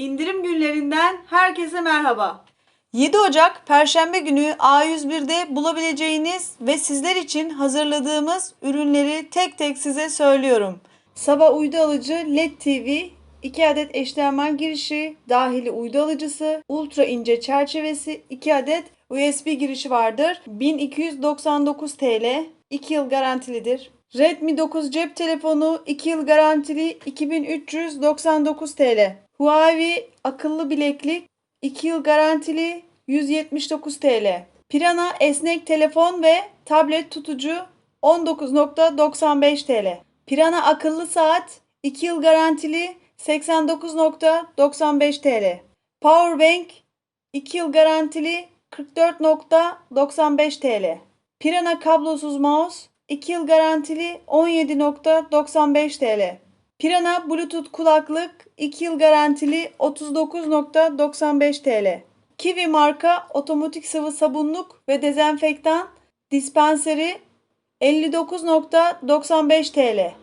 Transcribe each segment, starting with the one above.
İndirim günlerinden herkese merhaba. 7 Ocak Perşembe günü A101'de bulabileceğiniz ve sizler için hazırladığımız ürünleri tek tek size söylüyorum. Sabah uydu alıcı LED TV, 2 adet HDMI girişi, dahili uydu alıcısı, ultra ince çerçevesi, 2 adet USB girişi vardır. 1299 TL, 2 yıl garantilidir. Redmi 9 cep telefonu 2 yıl garantili 2399 TL. Huawei akıllı bileklik 2 yıl garantili 179 TL. Pirana esnek telefon ve tablet tutucu 19.95 TL. Pirana akıllı saat 2 yıl garantili 89.95 TL. Powerbank 2 yıl garantili 44.95 TL. Pirana kablosuz mouse 2 yıl garantili 17.95 TL. Pirana Bluetooth kulaklık 2 yıl garantili 39.95 TL. Kiwi marka otomatik sıvı sabunluk ve dezenfektan dispenseri 59.95 TL.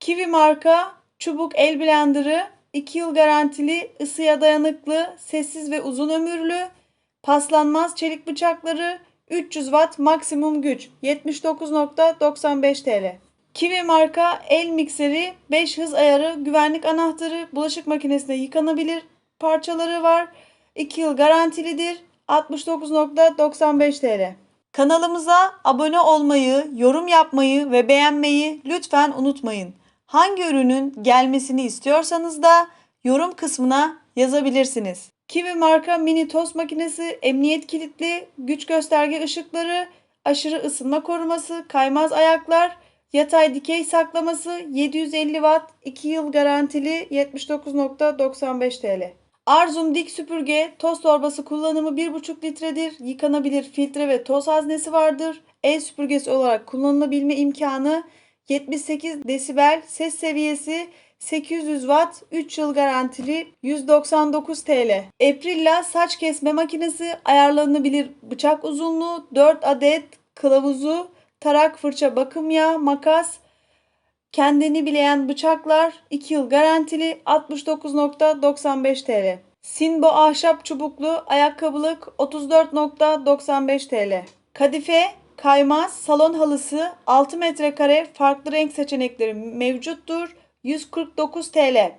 Kiwi marka çubuk el blenderı 2 yıl garantili ısıya dayanıklı, sessiz ve uzun ömürlü, paslanmaz çelik bıçakları 300 watt maksimum güç 79.95 TL. Kiwi marka el mikseri 5 hız ayarı güvenlik anahtarı bulaşık makinesinde yıkanabilir parçaları var. 2 yıl garantilidir 69.95 TL. Kanalımıza abone olmayı, yorum yapmayı ve beğenmeyi lütfen unutmayın. Hangi ürünün gelmesini istiyorsanız da yorum kısmına yazabilirsiniz. Kiwi marka mini tost makinesi, emniyet kilitli, güç gösterge ışıkları, aşırı ısınma koruması, kaymaz ayaklar, yatay dikey saklaması, 750 watt, 2 yıl garantili 79.95 TL. Arzum dik süpürge, toz torbası kullanımı 1,5 litredir. Yıkanabilir filtre ve toz haznesi vardır. El süpürgesi olarak kullanılabilme imkanı 78 desibel, ses seviyesi 800 watt, 3 yıl garantili 199 TL. Aprilla saç kesme makinesi, ayarlanabilir bıçak uzunluğu 4 adet, kılavuzu, tarak, fırça, bakım yağı, makas, kendini bileyen bıçaklar 2 yıl garantili 69.95 TL. Sinbo ahşap çubuklu ayakkabılık 34.95 TL. Kadife kaymaz salon halısı 6 metrekare farklı renk seçenekleri mevcuttur. 149 TL.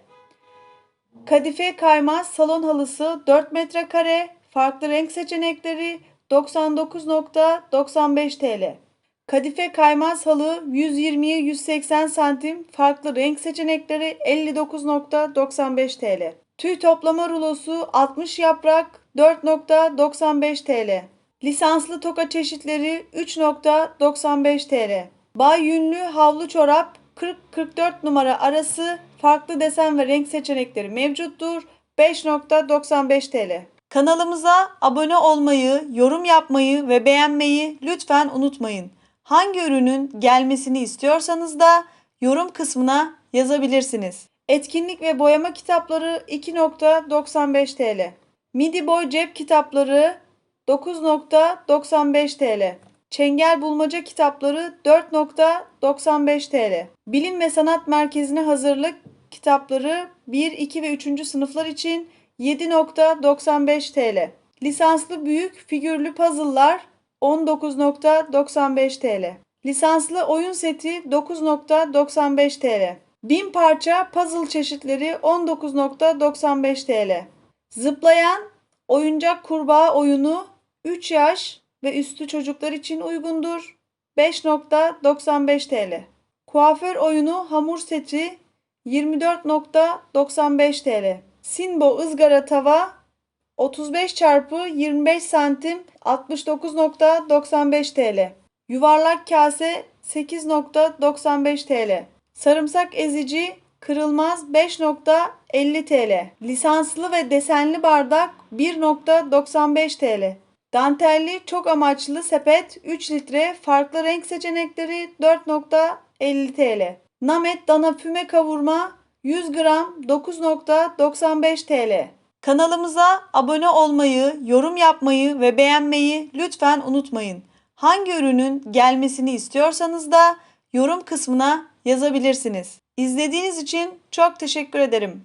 Kadife kaymaz salon halısı 4 metrekare farklı renk seçenekleri 99.95 TL. Kadife kaymaz halı 120'ye 180 santim farklı renk seçenekleri 59.95 TL. Tüy toplama rulosu 60 yaprak 4.95 TL. Lisanslı toka çeşitleri 3.95 TL. Bay yünlü havlu çorap 40-44 numara arası farklı desen ve renk seçenekleri mevcuttur. 5.95 TL. Kanalımıza abone olmayı, yorum yapmayı ve beğenmeyi lütfen unutmayın. Hangi ürünün gelmesini istiyorsanız da yorum kısmına yazabilirsiniz. Etkinlik ve boyama kitapları 2.95 TL. Midi boy cep kitapları 9.95 TL. Çengel bulmaca kitapları 4.95 TL. Bilim ve Sanat Merkezi'ne hazırlık kitapları 1, 2 ve 3. sınıflar için 7.95 TL. Lisanslı büyük figürlü puzzle'lar 19.95 TL. Lisanslı oyun seti 9.95 TL. 1000 parça puzzle çeşitleri 19.95 TL. Zıplayan oyuncak kurbağa oyunu 3 yaş ve üstü çocuklar için uygundur. 5.95 TL. Kuaför oyunu hamur seti 24.95 TL. Sinbo ızgara tava 35 çarpı 25 santim 69.95 TL. Yuvarlak kase 8.95 TL. Sarımsak ezici kırılmaz 5.50 TL. Lisanslı ve desenli bardak 1.95 TL. Dantelli çok amaçlı sepet 3 litre farklı renk seçenekleri 4.50 TL. Namet dana füme kavurma 100 gram 9.95 TL. Kanalımıza abone olmayı, yorum yapmayı ve beğenmeyi lütfen unutmayın. Hangi ürünün gelmesini istiyorsanız da yorum kısmına yazabilirsiniz. İzlediğiniz için çok teşekkür ederim.